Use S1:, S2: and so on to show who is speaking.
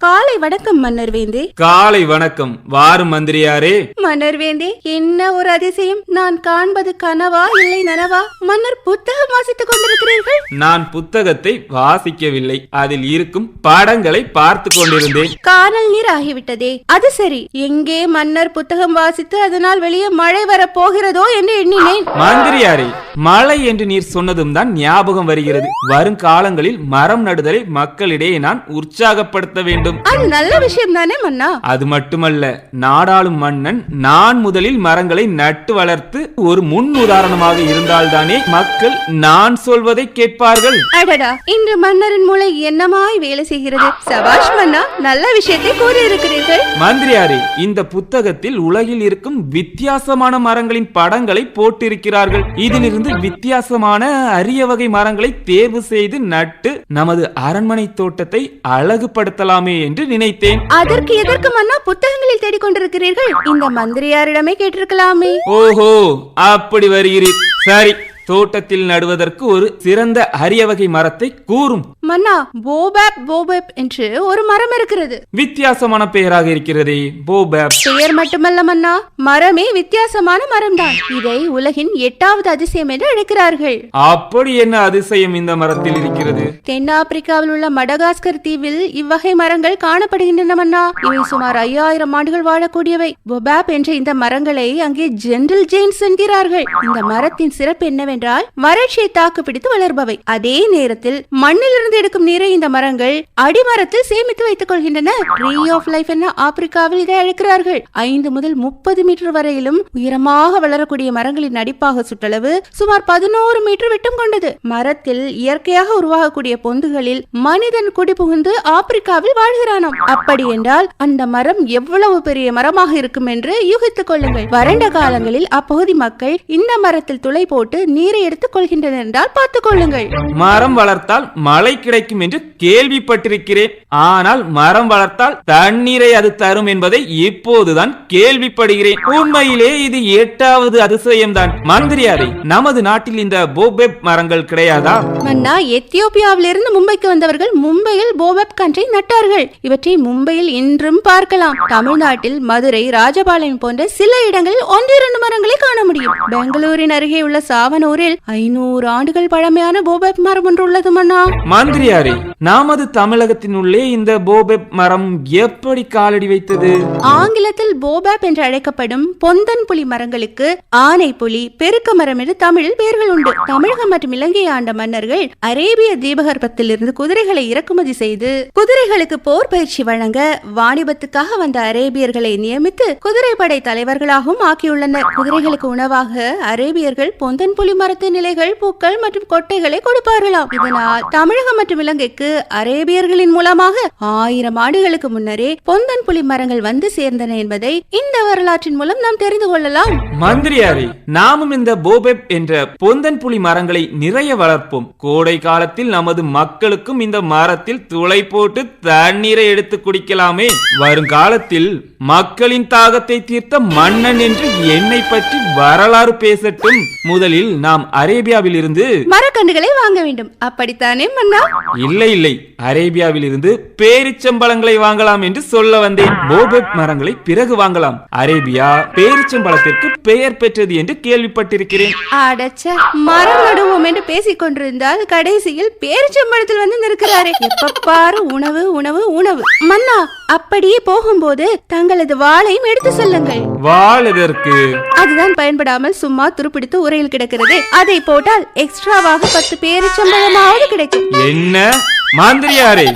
S1: காலை வணக்கம் மன்னர் வேந்தே.
S2: காலை வணக்கம் வாரும் மந்திரியாரே.
S1: மன்னர் வேந்தே என்ன ஒரு அதிசயம்? நான் காண்பது கனவா இல்லை நனவா? மன்னர் புத்தகம் வாசித்துக் கொண்டிருக்கிறீர்கள்?
S2: நான் புத்தகத்தை வாசிக்கவில்லை. அதில் இருக்கும் படங்களை பார்த்து கொண்டிருந்தேன்.
S1: காணல் நீர் ஆகிவிட்டதே. அது சரி. எங்கே மன்னர் புத்தகம் வாசித்து அதனால் வெளியே மழை வரப் போகிறதோ என்று எண்ணினேன்.
S2: மந்திரியாரே மழை என்று நீர் சொன்னதும் தான் ஞாபகம் வருகிறது. வருங்காலங்களில் மரம் நடுதலை மக்களிடையே நான் உற்சாகப்படுத்த வேண்டும்.
S1: அது நல்ல விஷயம் தானே மன்னா?
S2: அது மட்டுமல்ல நாடாளும் மன்னன் நான் முதலில் மரங்களை நட்டு வளர்த்து ஒரு முன் உதாரணமாக இருந்தால்தானே மக்கள் நான் சொல்வதை கேட்பார்கள்.
S1: அடடா இன்று மன்னரின் மூளை என்னமாய் வேலை செய்கிறது? சபாஷ் மன்னா நல்ல விஷயத்தை கூறியிருக்கிறீர்கள்.
S2: மந்திரியாரே இந்த புத்தகத்தில் உலகில் இருக்கும் வித்தியாசமான மரங்களின் படங்களை போட்டிருக்கிறார்கள். இதிலிருந்து வித்தியாசமான அரிய வகை மரங்களை தேர்வு செய்து நட்டு நமது அரண்மனை தோட்டத்தை அழகுபடுத்தலாமே. என்று நினைத்தேன்.
S1: அதற்கு எதற்கு மன்னா புத்தகங்களில் தேடிக் கொண்டிருக்கிறீர்கள் இந்த மந்திரியாரிடமே கேட்டிருக்கலாமே.
S2: ஓஹோ அப்படி வருகிறீர். சரி தோட்டத்தில் நடுவதற்கு ஒரு சிறந்த அரிய வகை மரத்தை கூறும்.
S1: மன்னா போபேப் போபேப் என்று ஒரு மரம் இருக்கிறது.
S2: வித்தியாசமான பெயராக இருக்கிறதே போபேப்.
S1: பெயர் மட்டுமல்ல மன்னா மரமே வித்தியாசமான மரம்தான். இதை உலகின் எட்டாவது அதிசயம் என்று அழைக்கிறார்கள்.
S2: அப்படி என்ன அதிசயம் இந்த மரத்தில் இருக்கிறது?
S1: தென்னாப்பிரிக்காவில் உள்ள மடகாஸ்கர் தீவில் இவ்வகை மரங்கள் காணப்படுகின்றன மன்னா. இவை சுமார் ஐயாயிரம் ஆண்டுகள் வாழக்கூடியவை. பொபாப் என்ற இந்த மரங்களை அங்கே ஜென்ரல் ஜெயின்ஸ் என்கிறார்கள். இந்த மரத்தின் சிறப்பு என்னவென்றால் வறட்சியை தாக்கு பிடித்து வளர்பவை. அதே நேரத்தில் மண்ணிலிருந்து எடுக்கும் நீரை இந்த மரங்கள் அடிமரத்தில் சேமித்து வைத்துக் கொள்கின்றன. ட்ரீ ஆஃப் லைஃப் என ஆப்பிரிக்காவில் இதை அழைக்கிறார்கள். ஐந்து முதல் முப்பது மீட்டர் வரையிலும் உயரமாக வளரக்கூடிய மரங்களின் அடிப்பாக சுற்றளவு சுமார் பதினோரு மீட்டர் விட்டம் கொண்டது. மரத்தில் இயற்கையாக உருவாகக்கூடிய பொந்துகளில் மனிதன் குடிபுகுந்து ஆப்பிரிக்காவில் வாழ்கிறானாம். அப்படி என்றால் அந்த மரம் எவ்வளவு பெரிய மரமாக இருக்கும் என்று யூகித்துக் கொள்ளுங்கள். வறண்ட காலங்களில் அப்பகுதி மக்கள் இந்த மரத்தில் துளை போட்டு நீரை எடுத்துக் கொள்கின்றனர் என்றால் பார்த்துக் கொள்ளுங்கள்.
S2: மரம் வளர்த்தால் மழைக்கு கிடைக்கும் என்று கேள்விப்பட்டிருக்கிறேன். ஆனால் மரம் வளர்த்தால் தண்ணீரை அது தரும் என்பதை இப்போதுதான் கேள்விப்படுகிறேன். உண்மையிலே இது எட்டாவது அதிசயம்தான். மந்திரியாரே நமது நாட்டில் இந்த போபெப் மரங்கள் கிடையாதா?
S1: மன்னா எத்தியோப்பியாவிலிருந்து மும்பைக்கு வந்தவர்கள் மும்பையில் போபப் கன்றை நட்டார்கள். இவற்றை மும்பையில் இன்றும் பார்க்கலாம். தமிழ்நாட்டில் மதுரை ராஜபாளையம் போன்ற சில இடங்களில் ஒன்றிரண்டு மரங்களை காண முடியும். பெங்களூரின் அருகே உள்ள சாவனூரில் ஐநூறு ஆண்டுகள் பழமையான போபப் மரம் ஒன்று உள்ளது மன்னா.
S2: மந்திரியாரே நமது தமிழகத்தின் உள்ளே இந்த போபெப் மரம் எப்படி காலடி வைத்தது?
S1: ஆங்கிலத்தில் போபேப் என்று அழைக்கப்படும் பொந்தன் புலி மரங்களுக்கு ஆனை புலி பெருக்க மரம் என்று தமிழில் பெயர்கள் உண்டு. தமிழகம் மற்றும் இலங்கை ஆண்ட மன்னர்கள் அரேபிய தீபகற்பத்தில் இருந்து குதிரைகளை இறக்குமதி செய்து குதிரைகளுக்கு போர் பயிற்சி வழங்க வாணிபத்துக்காக வந்த அரேபியர்களை நியமித்து குதிரைப்படை தலைவர்களாகவும் ஆக்கியுள்ளனர். குதிரைகளுக்கு உணவாக அரேபியர்கள் பொந்தன் புலி மரத்தின் நிலைகள் பூக்கள் மற்றும் கொட்டைகளை கொடுப்பார்களாம். இதனால் தமிழகம் மற்றும் இலங்கைக்கு அரேபியர்களின் மூலமாக ஆயிரம் ஆண்டுகளுக்கு முன்னரே பொந்தன் புலி மரங்கள் வந்து சேர்ந்தன என்பதை இந்த வரலாற்றின் மூலம் நாம் தெரிந்து கொள்ளலாம்.
S2: மந்திரியாரி நாமும் இந்த போபெப் என்ற பொந்தன் புலி மரங்களை நிறைய வளர்ப்போம். கோடை காலத்தில் நமது மக்களுக்கும் இந்த மரத்தில் துளை போட்டு தண்ணீரை எடுத்து குடிக்கலாமே. வருங்காலத்தில் மக்களின் தாகத்தை தீர்த்த மன்னன் என்று என்னை பற்றி வரலாறு பேசட்டும். முதலில் நாம் அரேபியாவில் இருந்து
S1: மரக்கன்றுகளை வாங்க வேண்டும். அப்படித்தானே மன்னா?
S2: இல்லை இல்லை. அரேபியாவில் இருந்து பேரிச்சம்பழங்களை வாங்கலாம் என்று சொல்ல வந்தேன். போபெப் மரங்களை பிறகு வாங்கலாம். அரேபியா பேரிச்சம்பழத்திற்கு பெயர் பெற்றது என்று கேள்விப்பட்டிருக்கிறேன்.
S1: அடச்ச மரம் நடுவோம் என்று பேசிக் கொண்டிருந்தால் கடைசியில் பேரிச்சம்பழத்தில் வந்து நிற்கிறாரே. எப்ப பாரு உணவு உணவு உணவு. மன்னா அப்படியே போகும்போது தங்களது வாளையும் எடுத்து செல்லுங்கள்.
S2: வாழ் எதற்கு?
S1: அதுதான் பயன்படாமல் சும்மா துருப்பிடித்து உரையில் கிடக்கிறது. அதை போட்டால் எக்ஸ்ட்ராவாக பத்து பேரிச்சம்பழமாவது கிடைக்கும்.
S2: என்ன? மந்திரியாரே.